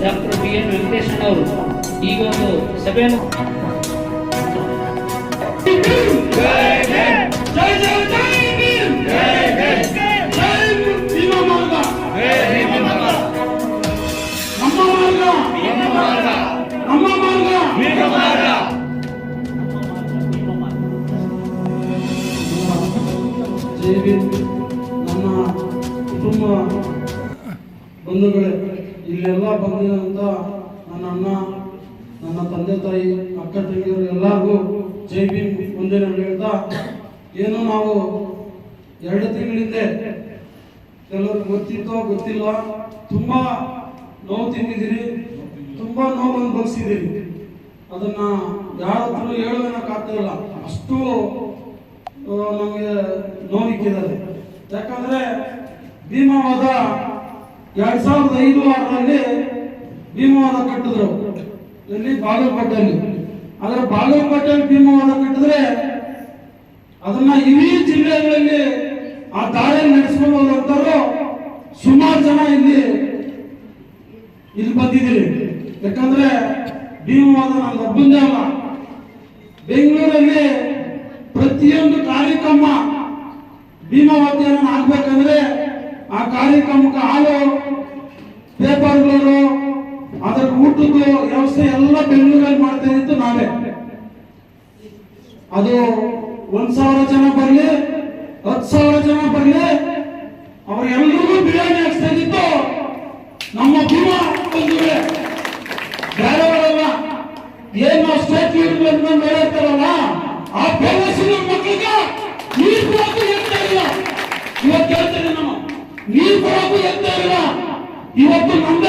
Doctor B N ವೆಂಕಟೇಶಣ್ಣವರು ಈಗ ಒಂದು ಸಭೆಯನ್ನು ನಮ್ಮ ಕುಟುಂಬ ಬಂಧುಗಳೇ ಬಂದಿರುವಂತ ನನ್ನ ಅಣ್ಣ, ನನ್ನ ತಂದೆ ತಾಯಿ, ಅಕ್ಕ ತಂಗಿಯರು ಎಲ್ಲರಿಗೂ ಜೈ ಭೀಮ್ ಮುಂದಿನ ಹೇಳ್ತಾ ಏನು ನಾವು ಎರಡು ತಿಂಗಳಿಂದೆ ಕೆಲವರು ಗೊತ್ತಿತ್ತೋ ಗೊತ್ತಿಲ್ಲ, ತುಂಬಾ ನೋವು ತಿಂದಿದ್ದೀರಿ, ತುಂಬಾ ನೋವು ಅನುಭವಿಸಿದ್ದೀರಿ ಅದನ್ನ ಯಾರ ಹತ್ರ ಹೇಳೋದಕ್ಕಾಗ್ತಿರಲ್ಲ ಅಷ್ಟು ನಮಗೆ ನೋವಿಕ್ಕಿದ್ದಾರೆ. ಯಾಕಂದ್ರೆ ಭೀಮಾವಾದ ಎರಡ್ ಸಾವಿರದ ಐದು ಆರರಲ್ಲಿ ಭೀಮವಾದ ಕಟ್ಟಿದ್ರು. ಇಲ್ಲಿ ಬಾಗಲಕೋಟೆಯಲ್ಲಿ. ಆದ್ರೆ ಬಾಗಲಕೋಟೆಯಲ್ಲಿ ಭೀಮವಾದ ಕಟ್ಟಿದ್ರೆ ಅದನ್ನ ಇಡೀ ಜಿಲ್ಲೆಗಳಲ್ಲಿ ಆ ದಾರಿಯಲ್ಲಿ ನಡೆಸ್ಕೊಂಡು ಹೋದಂತರು ಸುಮಾರು ಜನ ಇಲ್ಲಿ ಇಲ್ಲಿ ಬಂದಿದ್ದೀರಿ. ಯಾಕಂದ್ರೆ ಭೀಮವಾದ ನನ್ನ ಒಬ್ಬಂದೇ ಅಲ್ಲ. ಬೆಂಗಳೂರಲ್ಲಿ ಪ್ರತಿಯೊಂದು ಕಾರ್ಯಕ್ರಮ ಭೀಮವಾದ್ಯನ ಆಗ್ಬೇಕಂದ್ರೆ ಆ ಕಾರ್ಯಕ್ರಮಕ್ಕೆ ಹಾಲು, ಪೇಪರ್ಗಳು, ಅದರ ಊಟದ್ದು ವ್ಯವಸ್ಥೆ ಎಲ್ಲ ಬೆಂಗಳೂರಲ್ಲಿ ಮಾಡ್ತೇನೆ ಅಂತ ನಾವೇ. ಅದು ಒಂದ್ ಸಾವಿರ ಜನ ಬರಲಿ, ಹತ್ತು ಸಾವಿರ ಜನ ಬರಲಿ ಅವರೆಲ್ಲರಿಗೂ ಬಿರಿಯಾನಿ ಹಾಕ್ಸ್ತಾ ನಮ್ಮ ಭೀಮಾ ಬಂದಿವೆ ಬೇರೆಯವರೆಲ್ಲ ಏನು ಸ್ಟೇಟ್ ಮೇಲೆ ಇರ್ತಾರಲ್ಲ ಇವತ್ತು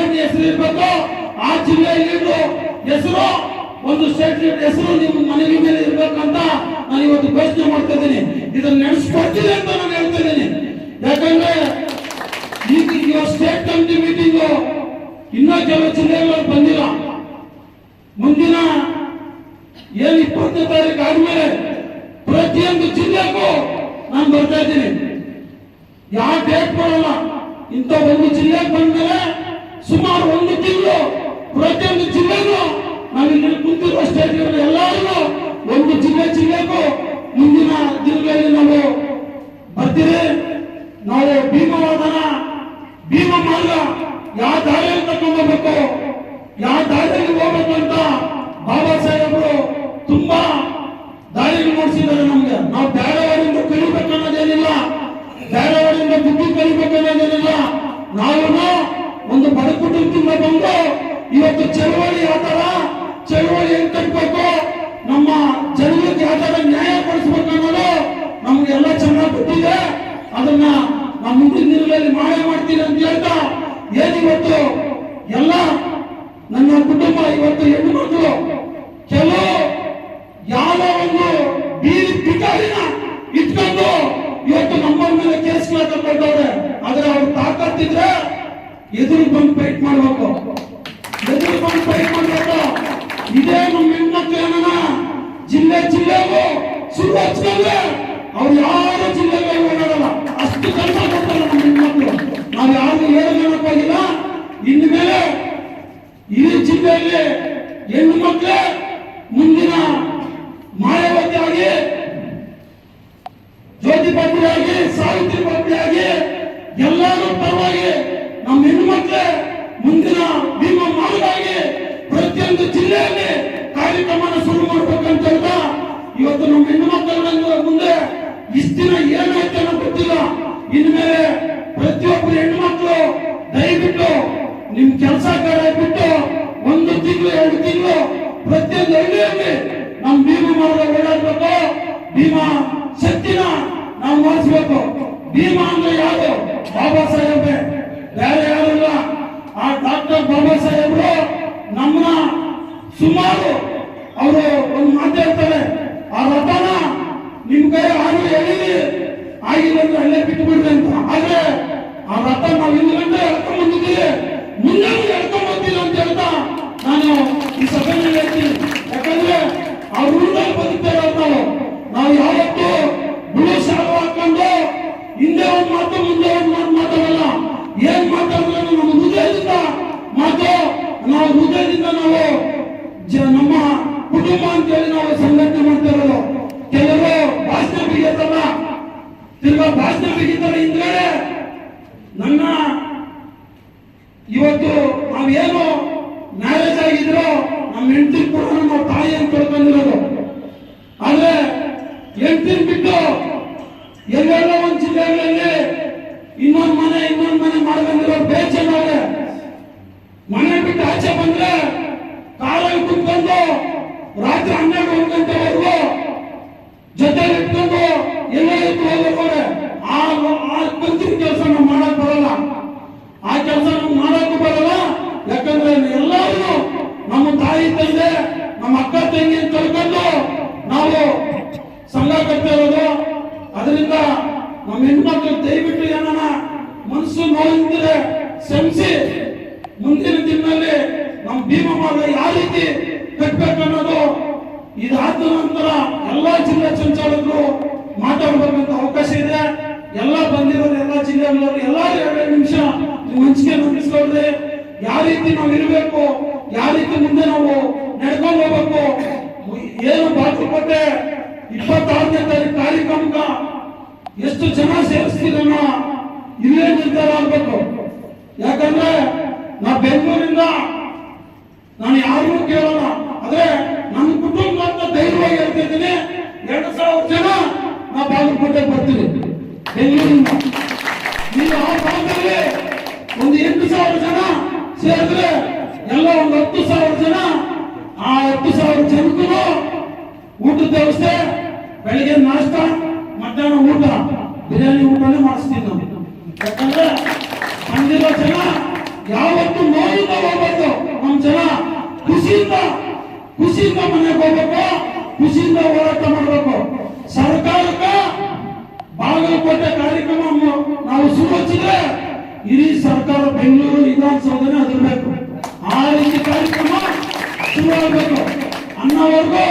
ಸಂಘಟನೆ ಹೆಸರು ಇರಬೇಕು, ಆ ಜಿಲ್ಲೆಯಲ್ಲಿ ಹೆಸರು, ಒಂದು ಸ್ಟೇಟ್ ಹೆಸರು ನಿಮ್ಮ ಮನೆಯ ಮೇಲೆ ಇರಬೇಕಂತ ನಾನು ಇವತ್ತು ಘೋಷಣೆ ಮಾಡ್ತಾ ಇದ್ದೀನಿ. ಇದನ್ನ ನಡೆಸ್ಕೊಡ್ತೀನಿ ಅಂತ ನಾನು ಹೇಳ್ತಾ ಇದ್ದೀನಿ. ಯಾಕಂದ್ರೆ ಈಗ ಸ್ಟೇಟ್ ಕಮಿಟಿ ಮೀಟಿಂಗ್ ಇನ್ನೂ ಕೆಲವು ಜಿಲ್ಲೆಗಳಲ್ಲಿ ಬಂದಿಲ್ಲ. ಮುಂದಿನ ಏನ್ ಇಪ್ಪತ್ತನೇ ತಾರೀಕು ಆದ್ಮೇಲೆ ಪ್ರತಿಯೊಂದು ಜಿಲ್ಲೆಗೂ ನಾನು ಬರ್ತಾ ಇದ್ದೀನಿ. ಯಾವ ಡೇಟ್ ಬರಲ್ಲ ಇಂಥ ಒಂದು ಜಿಲ್ಲೆಗೆ ಬಂದ್ಮೇಲೆ ಸುಮಾರು ಒಂದು ತಿಂಗಳು ಪ್ರತಿಯೊಂದು ಜಿಲ್ಲೆಗೂ ನಾನು ಇಲ್ಲಿ ಕುಂತಿರುವ ಸ್ಟೇಟ್ ಎಲ್ಲರಿಗೂ ಒಂದು ಜಿಲ್ಲೆ ಜಿಲ್ಲೆಗೂ ಮುಂದಿನ ದಿನಗಳಲ್ಲಿ ನಾವು ಬರ್ತೀರಿ ನಾವು ಭೀಮವಾದನ ಭೀಮ ಮಾರ್ಗ, ಯಾವ ದಾರಿಯಲ್ಲಿ ತಗೊಂಡ್ಬರ್ಬೇಕು ಯಾವ ದಾರಿಯಲ್ಲಿ ಹೋಗ್ಬೇಕು ಅಂತ ಬಾಬಾ ಸಾಹೇಬರು ತುಂಬಾ ದಾರಿಗಳು ಮೂಡಿಸಿದ್ದಾರೆ ನಮ್ಗೆ. ನಾವು ಬೇರೆಯವರಿಂದ ಕಲಿಬೇಕನ್ನೋದೇನಿಲ್ಲ ಬೇರೆಯವರಿಂದ ಬುದ್ಧಿ ಕಲಿಬೇಕನ್ನೋದೇನಿಲ್ಲ ನಾವು ಒಂದು ಬಡ ಕುಟುಂಬದಿಂದ ಬಂದು ಇವತ್ತು ಚಳವಳಿ ಯಾವ ತರ ಚಳವಳಿ ಕಟ್ಬೇಕು? ನಮ್ಮ ಜನರಿಗೆ ಯಾವ ತರ ನ್ಯಾಯ ಪಡಿಸ್ಬೇಕು ಅನ್ನೋದು ನಮ್ಗೆಲ್ಲ ಚೆನ್ನಾಗಿ ಗೊತ್ತಿದೆ. ಅದನ್ನ ನಮ್ಮ ಮುಂದಿನ ದಿನಗಳಲ್ಲಿ ಮಾಡೇ ಮಾಡ್ತೀನಿ ಅಂತ ಹೇಳ್ತಾ, ಏನಿವತ್ತು ಜಿಲ್ಲೆಯಲ್ಲಿ ಹೆಣ್ಣು ಮಕ್ಕಳೇ ಮುಂದಿನ ಮಾಯಾವತಿಯಾಗಿ, ಜ್ಯೋತಿ ಪಾತ್ರಿಯಾಗಿ, ಸಾವಿತ್ರಿ ಪಾತ್ರಿಯಾಗಿ ಎಲ್ಲರೂ ಪರವಾಗಿ ನಮ್ಮ ಹೆಣ್ಣು ಮಕ್ಕಳೇ ಮುಂದಿನ ನಿಮ್ಮ ಮಾರ್ಗಾಗಿ ಪ್ರತಿಯೊಂದು ಜಿಲ್ಲೆಯಲ್ಲಿ ಕಾರ್ಯಕ್ರಮ ಶುರು ಮಾಡ್ಬೇಕಂತ ಹೇಳ್ತಾ ಇವತ್ತು ನಮ್ಮ ಹೆಣ್ಣು ಮಕ್ಕಳ ಮುಂದೆ ಇಷ್ಟಿನ ಏನಾಯ್ತು ಅನ್ನೋ ಗೊತ್ತಿಲ್ಲ. ಇನ್ಮೇಲೆ ಪ್ರತಿಯೊಬ್ಬರು ಹೆಣ್ಣು ಮಕ್ಕಳು ದಯವಿಟ್ಟು ನಿಮ್ ಕೆಲಸ ಕಾರ್ಯ ಬಿಟ್ಟು ತಿಂಗಳು ಎರಡು ತಿಂಗಳು ಪ್ರತಿಯೊಂದು ಹಳ್ಳಿಯಲ್ಲಿ ನಮ್ ಭೀಮಾ ಮಾಡಿದ ಓಡಾಡ್ಬೇಕು ಭೀಮಾ ಶಕ್ತಿನ ನಾವು ಮಾಡಿಸ್ಬೇಕು. ಭೀಮಾ ಅಂದ್ರೆ ಯಾರು ಬಾಬಾ ಸಾಹೇಬೆ ಬೇರೆ ಯಾರು ಇಲ್ಲ ಆ ಡಾಕ್ಟರ್ ಬಾಬಾ ಸಾಹೇಬ್ರು ನಮ್ಮನ್ನ ಸುಮಾರು ಅವರು ಒಂದು ಮಾತು ಹೇಳ್ತಾರೆ ಆ ರಥನ ನಿಮ್ ಕೈ ಆರು ಎಳೀರಿ ಆಗಿಲ್ಲ ಅಂದ್ರೆ ಅಲ್ಲೇ ಬಿಟ್ಟು ಬಿಡ್ರಿ ಅಂತ ಆದ್ರೆ ಆ ರಥ ನಾವು ಇಲ್ಲಿ ಗಂಟೆ ಎಳ್ಕೊಂಡ್ ಬಂದಿದ್ದೀವಿ ಮುಂದೆ ಎಳ್ಕೊಂಡ್ ಬಂದಿಲ್ಲ ಅಂತ ಹೇಳ್ತಾ ನಾನು ಈ ಸಭೆಯಲ್ಲಿ ಹೇಳ್ತೀನಿ ಯಾಕಂದ್ರೆ ಆ ಊರಲ್ಲಿ ಬದುಕ್ತಾ ಇರೋದು ನಾವು ನಾವು ಯಾವತ್ತೂ ಬಿಳು ಶಾಲು ಹಾಕೊಂಡು ಹಿಂದೆ ಒಂದು ಮಾತು ಮುಂದೆ ಒಂದು ಮಾತು ಮಾತಾಡಲ್ಲ ಏನ್ ಮಾತಾಡಿದ್ರೆ ನಮ್ಮ ಹೃದಯದಿಂದ ಮಾತು ನಾವು ಹೃದಯದಿಂದ ನಾವು ಜ- ನಮ್ಮ ಕುಟುಂಬ ಅಂತೇಳಿ ನಾವು ಸಂಘಟನೆ ಮಾಡ್ತಾ ಇರೋದು ಕೆಲವರು ಭಾಷಣ ಬಿಗಿಯತ್ತಲ್ಲ ತಿರ್ಗಾ ಭಾಷಣ ಬಿಗಿತಾರೆ ಹಿಂದ್ಗಡೆ ನನ್ನ ಇವತ್ತು ನಾವೇನು ಮ್ಯಾರೇಜ್ ಆಗಿದ್ರು ನಮ್ಮ ಹೆಂಡತಿ ಕೂಡ ನಮ್ಮ ತಾಯಿಯನ್ನು ಕಳ್ಕೊಂಡಿರೋದು ಆದ್ರೆ ಹೆಂಡತಿನ ಬಿಟ್ಟು ಎಲ್ಲೆಲ್ಲ ಒಂದು ಜಿಲ್ಲೆಗಳಲ್ಲಿ ಇನ್ನೊಂದು ಮನೆ ಇನ್ನೊಂದು ಮನೆ ಮಾಡ್ಕೊಂಡಿರೋ ಬೇಜಾನವ್ರೆ ಮನೆ ಬಿಟ್ಟು ಆಚೆ ಬಂದ್ರೆ ಕಾರಲ್ಲಿ ಕುತ್ಕೊಂಡು ರಾತ್ರಿ ಹನ್ನೆರಡು ಒಂದು ಗಂಟೆವರೆಗೂ ಜೊತೆ ಇಟ್ಕೊಂಡು ಎಲ್ಲ ಇಟ್ಟು ಹೋಗೋರೆ ಆ ಆ ಕಂತಿನ ಕೆಲಸ ನಾವು ಮಾಡಕ್ ಬರಲ್ಲ ಆ ಕೆಲಸ ನಾವು ಮಾಡಕ್ಕೂ ಬರಲ್ಲ ಯಾಕಂದ್ರೆ ಎಲ್ಲರೂ ನಮ್ಮ ತಾಯಿ ತಂದೆ ನಮ್ಮ ಅಕ್ಕ ತಂಗಿ ಅಂತ ಕಳ್ಕೊಂಡು ನಾವು ಸಂಘ ಕಟ್ತಾ ಇರೋದು ಅದರಿಂದ ನಮ್ಮ ಹೆಣ್ಮಕ್ಳು ದಯವಿಟ್ಟು ಏನಾನ ಮನಸ್ಸು ನೋವಿದ್ರೆ ಶ್ರಮಿಸಿ ಮುಂದಿನ ದಿನದಲ್ಲಿ ನಮ್ಮ ಭೀಮ ಮಾರ್ಗ ಯಾವ ರೀತಿ ಕಟ್ಬೇಕನ್ನೋದು ಇದಾದ ನಂತರ ಎಲ್ಲಾ ಜಿಲ್ಲಾ ಸಂಚಾಲಕರು ಮಾತಾಡ್ಬೇಕಂತ ಅವಕಾಶ ಇದೆ ಎಲ್ಲ ಬಂದಿರೋರು, ಎಲ್ಲ ಜಿಲ್ಲೆಗಳವರು ಎಲ್ಲರೂ ಎರಡು ನಿಮಿಷ ಹಂಚಿಕೆ ರೂಪಿಸ್ಕೊಂಡ್ರೆ ಯಾವ ರೀತಿ ನಾವು ಇರಬೇಕು, ಯಾವ ರೀತಿ ಮುಂದೆ ನಾವು ನಡ್ಕೊಂಡು ಹೋಗ್ಬೇಕು, ಏನು ಬಾಗಲಕೋಟೆ ಇಪ್ಪತ್ತಾರನೇ ತಾರೀಕು ಕಾರ್ಯಕ್ರಮಕ್ಕ ಎಷ್ಟು ಜನ ಸೇರಿಸ್ತೀರನ್ನ ಇಲ್ಲೇ ನಿರ್ಧಾರ ಆಗ್ಬೇಕು. ಯಾಕಂದ್ರೆ ನಾ ಬೆಂಗಳೂರಿಂದ ನಾನು ಯಾರು ಕೇಳೋಣ ಆದ್ರೆ ನನ್ನ ಕುಟುಂಬ ಅಂತ ಧೈರ್ಯವಾಗಿ ಹೇಳ್ತಿದ್ದೀನಿ ಎರಡು ಸಾವಿರ ಜನ ನಾ ಬಾಗಲಕೋಟೆ ಬರ್ತೀನಿ ಬೆಂಗಳೂರಿಂದ ನೀವು ಆ ಭಾಗದಲ್ಲಿ ಒಂದು ಎಂಟು ಸಾವಿರ ಜನ ಸೇರಿದ್ರೆ ಎಲ್ಲ ಒಂದು ಹತ್ತು ಸಾವಿರ ಜನ ಆ ಹತ್ತು ಸಾವಿರ ಜನಕ್ಕೂ ಊಟದ ವ್ಯವಸ್ಥೆ ಬೆಳಿಗ್ಗೆ ನಾಷ್ಟ ಮಧ್ಯಾಹ್ನ ಊಟ ಬಿರಿಯಾನಿ ಊಟನೇ ಮಾಡಿಸ್ತೀವಿ ನಾವು ಯಾಕಂದ್ರೆ ಬಂದಿರೋ ಜನ ಯಾವತ್ತು ನೋವಿಂದ ಹೋಗ್ಬೇಕು ನಮ್ ಜನ ಖುಷಿಯಿಂದ ಖುಷಿಯಿಂದ ಮನೆಗೆ ಹೋಗ್ಬೇಕು ಖುಷಿಯಿಂದ ಹೋರಾಟ ಮಾಡ್ಬೇಕು ಸರ್ಕಾರಕ್ಕ ಬಾಗಲಕೋಟೆ ಕಾರ್ಯಕ್ರಮ ಮ- ನಾವು ಶುರು ಹಚ್ಚಿದ್ರೆ ಇಡೀ ಸರ್ಕಾರ ಬೆಂಗಳೂರು ವಿಧಾನಸೌಧನೇ ಅದಿರ್ಬೇಕು. ಆ ರೀತಿ ಕಾರ್ಯಕ್ರಮ ಶುರು ಆಗಬೇಕು. ಅನ್ನೋವರೆಗೂ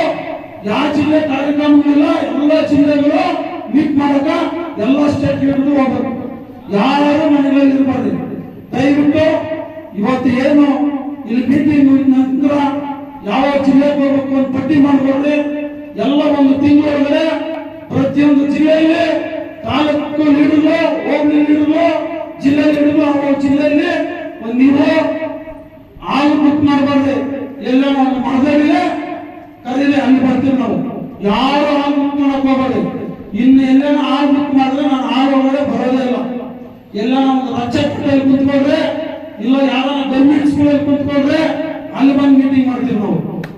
ಯಾವ ಜಿಲ್ಲೆ ಕಾರ್ಯಕ್ರಮಗಳಿಲ್ಲ, ಎಲ್ಲ ಜಿಲ್ಲೆಗಳು ಮೀಟ್ ಮಾಡಕ ಎಲ್ಲ ಸ್ಟೇಟ್ ಲೀಡರ್ ಹೋಗ್ಬೇಕು. ಯಾರು ಮನೆಗಳಲ್ಲಿ ಇರಬಾರ್ದು. ದಯವಿಟ್ಟು ಇವತ್ತು ಏನು ಇಲ್ಲಿ ಮೀಟಿಂಗ್ ನಂತರ ಯಾವ ಜಿಲ್ಲೆಗೆ ಹೋಗ್ಬೇಕು ಅಂತ ಪಟ್ಟಿ ಮಾಡ್ಕೊಡ್ರಿ ಜಿಲ್ಲೆ ಲೀಡರ್ಲು ಆ ಜಿಲ್ಲೆಯಲ್ಲಿ ಒಂದು ನೀವು ಹಾಲು ಬುಕ್ ಮಾಡಬಾರ್ದು. ಎಲ್ಲ ನಾವು ಮಹದೇವಿಗೆ ಕರೀಲಿ ಅಲ್ಲಿ ಬರ್ತೀವಿ ನಾವು. ಯಾರು ಹಾಲು ಬುಕ್ ಮಾಡಕ್ ಹೋಗ್ಬಾರ್ದು. ಇನ್ನು ಎಲ್ಲ ಹಾಲು ಬುಕ್ ಮಾಡಿದ್ರೆ ನಾನು ಹಾಲು ಒಳಗಡೆ ಬರೋದೇ ಇಲ್ಲ. ಎಲ್ಲ ರಚ್ಚೆ ಪುಟ್ಟಲ್ಲಿ ಕುತ್ಕೊಳ್ರೆ ಇಲ್ಲ ಯಾರ ಗೌರ್ಮೆಂಟ್ ಸ್ಕೂಲಲ್ಲಿ ಕುತ್ಕೊಂಡ್ರೆ, ಅಲ್ಲಿ ಬಂದು ಮೀಟಿಂಗ್ ಮಾಡ್ತೀವಿ ನಾವು.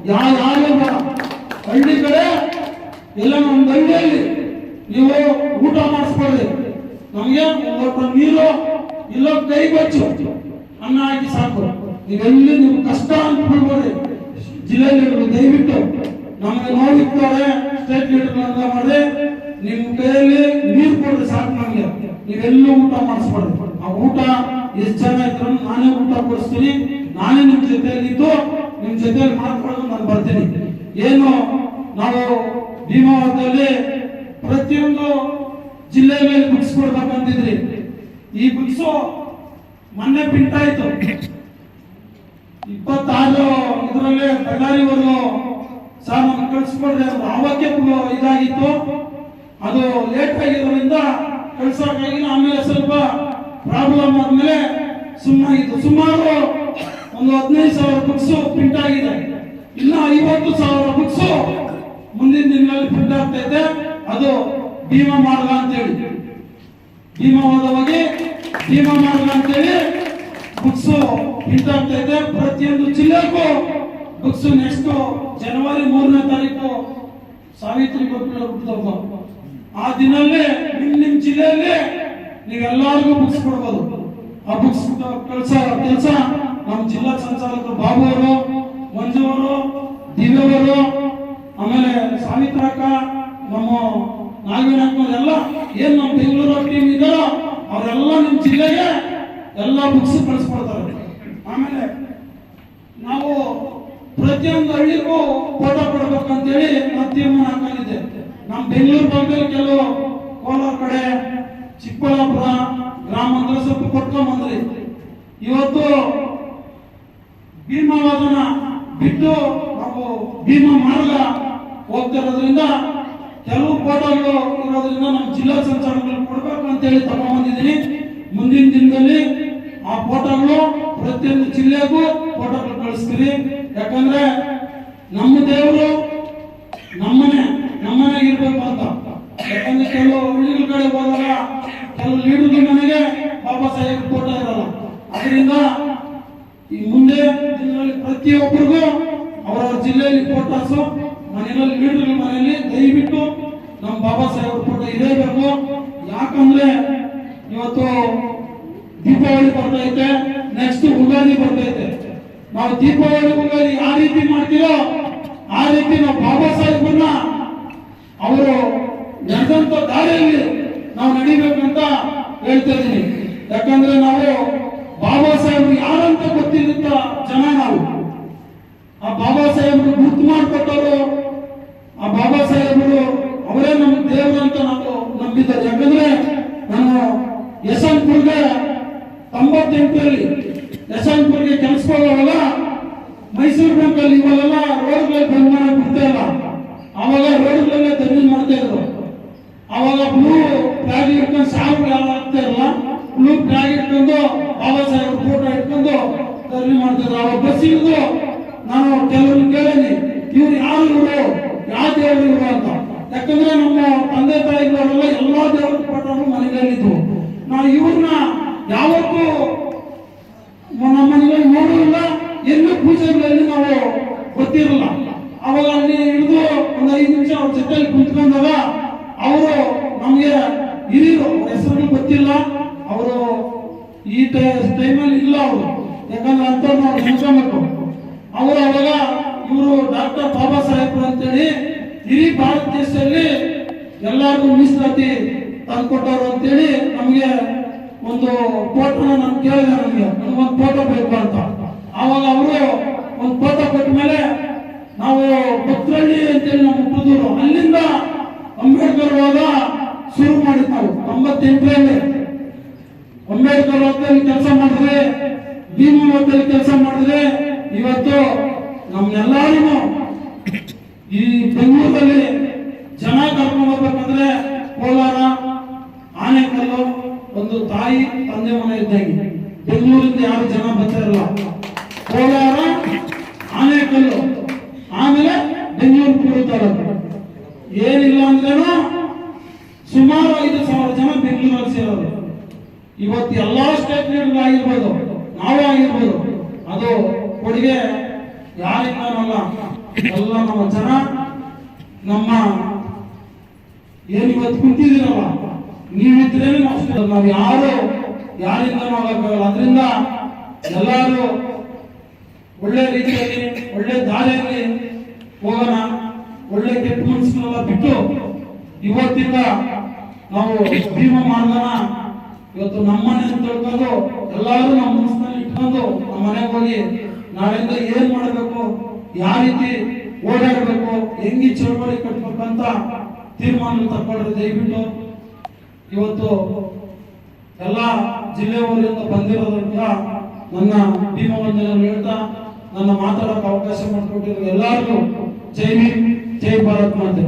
ಯಾವ ಯಾರು ಬೇಡ ಹಳ್ಳಿ ಕಡೆ ಎಲ್ಲ ನಮ್ಮ ಹಳ್ಳಿಯಲ್ಲಿ ನೀವು ಊಟ ಮಾಡಿಸ್ಬಾರ್ದು ನಮಗೆ ನೀರು ಇಲ್ಲ ಕೈ ಬಚ್ಚು ಅನ್ನ ಹಾಕಿ ಸಾಕು. ನೀವೆಲ್ಲಿ ನಿಮ್ಗೆ ಕಷ್ಟ ಅಂತ ಹೇಳ್ಬೋದು ಜಿಲ್ಲೆಯಲ್ಲಿ ದಯವಿಟ್ಟು ನಮಗೆ ನೋವಿರ್ತಾರೆ ಸ್ಟೇಟ್ ಲೀಡರ್ ಅಂತ ಮಾಡಿ ನಿಮ್ ಕೈಯಲ್ಲಿ ನೀರು ಕೊಡ್ರಿ ಸಾಕು ನಮಗೆ. ನೀವೆಲ್ಲೂ ಊಟ ಮಾಡಿಸ್ಬಾರ್ದು. ಆ ಊಟ ಎಷ್ಟು ಜನ ಇದ್ರು ನಾನೇ ಊಟ ಕೊಡಿಸ್ತೀನಿ. ನಾನೇ ನಿಮ್ ಜೊತೆಯಲ್ಲಿ ಇದ್ದು ನಿಮ್ ಜೊತೆಯಲ್ಲಿ ಮಾಡ್ಕೊಂಡು ನಾನು ಬರ್ತೀನಿ. ಏನು ನಾವು ಭೀಮಾವರದಲ್ಲಿ ಪ್ರತಿಯೊಂದು ಜಿಲ್ಲೆಗಳಲ್ಲಿ ಮೇಲೆ ಕೊಡ್ಬೇಕಂತಿದ್ರಿ ಈ ಬುಕ್ಸು ಮೊನ್ನೆ ಪ್ರಿಂಟ್ ಆಯ್ತು ಇಪ್ಪತ್ತಾರು ಇದರಲ್ಲಿ ಬಳ್ಳಾರಿವರೆಗೂ ಸರ್ ನಮ್ಗೆ ಕಳಿಸ್ಕೊಡ್ರಿ ಅದು ಪು- ಇದಾಗಿತ್ತು. ಅದು ಲೇಟ್ ಆಗಿರೋದ್ರಿಂದ ಕಳ್ಸೋಕ್ಕಾಗಿಲ್ಲ, ಆಮೇಲೆ ಸ್ವಲ್ಪ ಪ್ರಾಬ್ಲಮ್ ಆದ್ಮೇಲೆ ಸುಮ್ಮನಾಗಿತ್ತು ಸುಮಾರು ಒಂದು ಹದಿನೈದು ಸಾವಿರ ಬುಕ್ಸ್ ಪ್ರಿಂಟ್ ಆಗಿದೆ ಇನ್ನು ಐವತ್ತು ಸಾವಿರ ಬುಕ್ಸ್ ಮುಂದಿನ ದಿನಗಳಲ್ಲಿ ಪ್ರಿಂಟ್ ಆಗ್ತೈತೆ ಅದು ಭೀಮಾ ಅಂತ ಅಂತೇಳಿ. ಭೀಮಾವಾದ ಭೀಮ ಮಾರ್ಗ ಅಂತೇಳಿ ಬುಕ್ಸ್ ಪ್ರಿಂಟ್ ಇದೆ ಪ್ರತಿಯೊಂದು ಜಿಲ್ಲೆಗೂ ಬುಕ್ಸು ನೆಕ್ಸ್ಟ್ ಜನವರಿ ಮೂರನೇ ತಾರೀಕು ಸಾವಿತ್ರಿ ಬಗ್ಗೆ ಆ ದಿನಲ್ಲೇ ನಿಮ್ ನಿಮ್ ಜಿಲ್ಲೆಯಲ್ಲಿ ನೀವೆಲ್ಲರಿಗೂ ಬುಕ್ಸ್ ಕೊಡ್ಬೋದು. ಆ ಬುಕ್ಸ್ ಕೆಲಸ ಕೆಲಸ ನಮ್ಮ ಜಿಲ್ಲಾ ಸಂಚಾಲಕ ಬಾಬು ಅವರು, ಮಂಜು ಅವರು ದಿವ್ಯವರು ಆಮೇಲೆ ಸಾವಿತ್ರಕ್ಕ ನಮ್ಮ ನಾಗವೀರಕ್ಕ ಎಲ್ಲ ಏನ್ ನಮ್ಮ ಬೆಂಗಳೂರು ಟೀಮ್ ಇದಾರೋ ಅವರೆಲ್ಲ ನಿಮ್ ಜಿಲ್ಲೆಗೆ ಎಲ್ಲ ಮುಗಿಸಿ ಕಳಿಸ್ಕೊಡ್ತಾರೆ. ಆಮೇಲೆ ನಾವು ಪ್ರತಿಯೊಂದು ಹಳ್ಳಿಗೂ ಫೋಟೋ ಕೊಡ್ಬೇಕಂತೇಳಿ ನಾವು ತೀರ್ಮಾನ ಹಾಕೊಂಡಿದ್ದೆ ನಮ್ಮ ಬೆಂಗಳೂರು ಭಾಗದಲ್ಲಿ ಕೆಲವು ಕೋಲಾರ ಕಡೆ ಚಿಕ್ಕಬಳ್ಳಾಪುರ ಗ್ರಾಮಾಂತರ ಸ್ವಲ್ಪ ಕೊಟ್ಕೊಂಬಂದ್ರಿ ಇವತ್ತು ಭೀಮವಾದನ ಬಿಟ್ಟು ನಾವು ಭೀಮ ಮಾರ್ಗ ಹೋಗ್ತಿರೋದ್ರಿಂದ ಕೆಲವು ಫೋಟೋಗಳು ಇರೋದ್ರಿಂದ ನಮ್ಮ ಜಿಲ್ಲಾ ಸಂಚಾರಗಳು ಕೊಡ್ಬೇಕು ಅಂತೇಳಿ ತಗೊಂಡ್ಬಂದಿದ್ದೀನಿ ಮುಂದಿನ ದಿನದಲ್ಲಿ ಆ ಫೋಟೋಗಳು ಪ್ರತಿಯೊಂದು ಜಿಲ್ಲೆಗೂ ಫೋಟೋಗಳು ಕಳಿಸ್ತೀರಿ. ಯಾಕಂದ್ರೆ ನಮ್ಮ ದೇವರು ನಮ್ಮನೆ ನಮ್ಮನೆ ಇರ್ಬೇಕು ಅಂತ. ಯಾಕಂದ್ರೆ ಕೆಲವು ಹಳ್ಳಿಗಳ ಕಡೆ ಹೋದಾಗ ಕೆಲವು ಲೀಡರ್ಗಳ ಮನೆಗೆ ಬಾಬಾ ಸಾಹೇಬ್ ಫೋಟೋ ಇರಲ್ಲ. ಅದರಿಂದ ಈ ಮುಂದೆ ದಿನಗಳಲ್ಲಿ ಪ್ರತಿಯೊಬ್ಬರಿಗೂ ಅವರವರ ಜಿಲ್ಲೆಯಲ್ಲಿ ಫೋಟೋಸ್ ಮನೆಯಲ್ಲಿ ಲೀಡರ್ಗಳ ಮನೆಯಲ್ಲಿ ದಯವಿಟ್ಟು ನಮ್ಮ ಬಾಬಾ ಸಾಹೇಬ್ ಫೋಟೋ ಇರಬೇಕು ಯಾಕಂದ್ರೆ ಇವತ್ತು ದೀಪಾವಳಿ ಬರ್ತೈತೆ ನೆಕ್ಸ್ಟ್ ಉಗಾದಿ ಬರ್ತೈತೆ. ನಾವು ದೀಪಾವಳಿ ಉಗಾದಿ ಯಾವ ರೀತಿ ಮಾಡ್ತೀರೋ ಆ ರೀತಿ ನಾವು ಬಾಬಾ ಸಾಹೇಬ್ರನ್ನ ಅವರು ನಡೆದಂತ ದಾರಿಯಲ್ಲಿ ನಾವು ನಡಿಬೇಕಂತ ಹೇಳ್ತಾ ಇದೀನಿ ಯಾಕಂದ್ರೆ ನಾವು ಬಾಬಾ ಸಾಹೇಬ್ರು ಯಾರಂತ ಗೊತ್ತಿದ್ದ ಜನ ನಾವು ಆ ಬಾಬಾ ಸಾಹೇಬ್ರು ಗುರ್ತು ಮಾಡಿಕೊಟ್ಟವರು ಆ ಬಾಬಾ ಸಾಹೇಬರು ಅವರೇ ನಮ್ಮ ದೇವರು ಅಂತ ನಾವು ನಂಬಿದ್ದಾರೆ ಯಾಕಂದ್ರೆ ನಾನು ಯಶವಂತಪುರ್ಗೆ ತೊಂಬತ್ತೆಂಟರಲ್ಲಿ ಯಶವಂತಪುರ್ಗೆ ಕೆಲಸ ಹೋಗುವಾಗ ಮೈಸೂರು ಬ್ಯಾಂಕಲ್ಲಿ ಇವಾಗೆಲ್ಲ ರೋಡ್ಗಳು ಬಂದ್ ಮಾಡಕ್ ಬಿಡ್ತಾ ಇಲ್ಲ ಅವಾಗ ರೋಡ್ಗಳಲ್ಲೇ ದಂಧೆ ಮಾಡ್ತಾ ಇದ್ರು ಅವಾಗ ಬ್ಲೂ ಫ್ಲಾಗ್ ಇಟ್ಕೊಂಡು ಸಾವು ಯಾವ ಆಗ್ತಾ ಇರಲ್ಲ ಬ್ಲೂ ಫ್ಲಾಗ್ ಇಟ್ಕೊಂಡು ಬಾಬಾ ಸಾಹೇಬ್ ಫೋಟೋ ಇಟ್ಕೊಂಡು ಧರಣಿ ಮಾಡ್ತಿದ್ರು. ಅವ್ರ ಬಸ್ ನಾನು ಕೆಲವ್ರು ಕೇಳೀನಿ. ಇವ್ರು ಯಾರು ಇವರು? ಯಾವ ದೇವರು ಇವರು ಅಂತ. ಯಾಕಂದ್ರೆ ನಮ್ಮ ತಂದೆ ತಾಯಿಗಳವರೆಲ್ಲ ಎಲ್ಲಾ ದೇವರ ಪಟ್ಟರು ಮನೆಯಲ್ಲಿದ್ವು ನಾನು ಇವ್ರನ್ನ ಯಾವತ್ತೂ ನಮ್ಮ ಮನೆಯಲ್ಲಿ ನೋಡಿಲ್ಲ ಎಲ್ಲೂ ಪೂಜೆಗಳಲ್ಲಿ ನಾವು ಗೊತ್ತಿರಲ್ಲ. ಅವಾಗ ಅಲ್ಲಿ ಹಿಡಿದು ಒಂದು ಐದು ನಿಮಿಷ ಅವ್ರ ಜೊತೆಯಲ್ಲಿ ಕುಂತ್ಕೊಂಡಾಗ ಅವರು ನಮಗೆ ಹಿರಿಯರು ಹೆಸರು ಗೊತ್ತಿಲ್ಲ. ಅವರು ಈ ಟೈಮಲ್ಲಿ ಇಲ್ಲ ಅವರು. ಯಾಕಂದ್ರೆ ಅಂತ ನಾವು ನೆನ್ಸ್ಕೊಬೇಕು ಅವರು ಅವಾಗ ಇವರು ಡಾಕ್ಟರ್ ಬಾಬಾ ಸಾಹೇಬ್ರು ಅಂತೇಳಿ ಇಡೀ ಭಾರತ ದೇಶದಲ್ಲಿ ಎಲ್ಲರಿಗೂ ಮೀಸಲಾತಿ ತಂದ್ಕೊಟ್ಟವ್ರು ಅಂತೇಳಿ ನಮಗೆ ಒಂದು ಫೋಟೋನ ನಾನು ಕೇಳಿದೆ ನಮಗೆ. ಒಂದು ಫೋಟೋ ಬೇಕು ಅಂತ. ಆವಾಗ ಅವರು ಒಂದು ಫೋಟೋ ಕೊಟ್ಟ ಮೇಲೆ ನಾವು ಭಕ್ತರಳ್ಳಿ ಅಂತೇಳಿ ನಮ್ಮ ಹುಟ್ಟಿದ್ರು ಅಲ್ಲಿಂದ ಅಂಬೇಡ್ಕರ್ ಹೋದ ಶುರು ಮಾಡಿದ್ ನಾವು. ತೊಂಬತ್ತೆಂಟರಲ್ಲಿ ಅಂಬೇಡ್ಕರ್ ಹೋಗ್ತಾ ಕೆಲಸ ಮಾಡಿದ್ರೆ ಹೊತ್ತಲ್ಲಿ ಕೆಲಸ ಮಾಡಿದ್ರೆ ಇವತ್ತು ನಮ್ನೆಲ್ಲರೂ ಈ ಬೆಂಗಳೂರಲ್ಲಿ ಜನ ಕರ್ಕೊಂಡು ಹೋಗ್ಬೇಕಂದ್ರೆ ಕೋಲಾರ, ಆನೆಕಲ್ಲು, ಒಂದು ತಾಯಿ ತಂದೆ ಮನೆ ಇದ್ದಂಗೆ. ಬೆಂಗಳೂರಿಂದ ಯಾರು ಜನ ಬರ್ತಾ ಇರಲ್ಲ ಕೋಲಾರ, ಆನೆಕಲ್ಲು. ಆಮೇಲೆ ಬೆಂಗಳೂರು ಕೂಡುತ್ತಾರೆ ಏನಿಲ್ಲ ಅಂದ್ರೂ ಸುಮಾರು ಐದು ಸಾವಿರ ಜನ ಬೆಂಗಳೂರಲ್ಲಿ ಸೇರೋದು ಇವತ್ತು ಎಲ್ಲಾ ಸ್ಟೇಟ್ ಆಗಿರ್ಬೋದು. ನಾವೇ ಆಗಿರ್ಬೋದು. ಅದು ಕೊಡುಗೆ ಯಾರಿಂದನಲ್ಲ ಎಲ್ಲ ನಮ್ಮ ಜನ, ನಮ್ಮ ಏನು ಇವತ್ತು ಕುಂತಿದ್ದೀರಲ್ಲ ನೀವಿದ್ರೆ ನಾವು ನಾವು ಯಾರು ಯಾರಿಂದನೂ ಆಗಕ್ಕಾಗಲ್ಲ. ಅದರಿಂದ ಎಲ್ಲರೂ ಒಳ್ಳೆ ರೀತಿಯಲ್ಲಿ, ಒಳ್ಳೆ ದಾರಿಯಲ್ಲಿ ಹೋಗೋಣ. ಒಳ್ಳೆ ಕೆಟ್ಟ ಮನಸ್ಸನ್ನೆಲ್ಲ ಬಿಟ್ಟು ಇವತ್ತಿಂದ ನಾವು ಭೀಮ ಮಾರ್ಗನ ಇವತ್ತು ನಮ್ಮನೆ ತಿಳ್ಕೊಂಡು ಎಲ್ಲರೂ ನಮ್ಮ ನಮ್ಮ ಮನೆಗೆ ಹೋಗಿ ನಾಳೆಯಿಂದ ಏನ್ ಮಾಡಬೇಕು? ಯಾವ ರೀತಿ ಓಡಾಡಬೇಕು? ಹೆಂಗಿ ಚಳವಳಿ ಕಟ್ಬೇಕಂತ ತೀರ್ಮಾನ ತಗೊಂಡ್ರೆ ದಯವಿಟ್ಟು ಇವತ್ತು ಎಲ್ಲ ಜಿಲ್ಲೆಯವರಿಂದ ಬಂದಿರೋದ್ರಿಂದ ನನ್ನ ಭೀಮವಂಜನ ಹೇಳ್ತಾ ನನ್ನ ಮಾತಾಡೋಕೆ ಅವಕಾಶ ಮಾಡಿಕೊಟ್ಟಿರೋ ಎಲ್ಲರಿಗೂ ಜೈ ಭೀಮ್, ಜೈ ಭಾರತ್ ಮಾತೆ.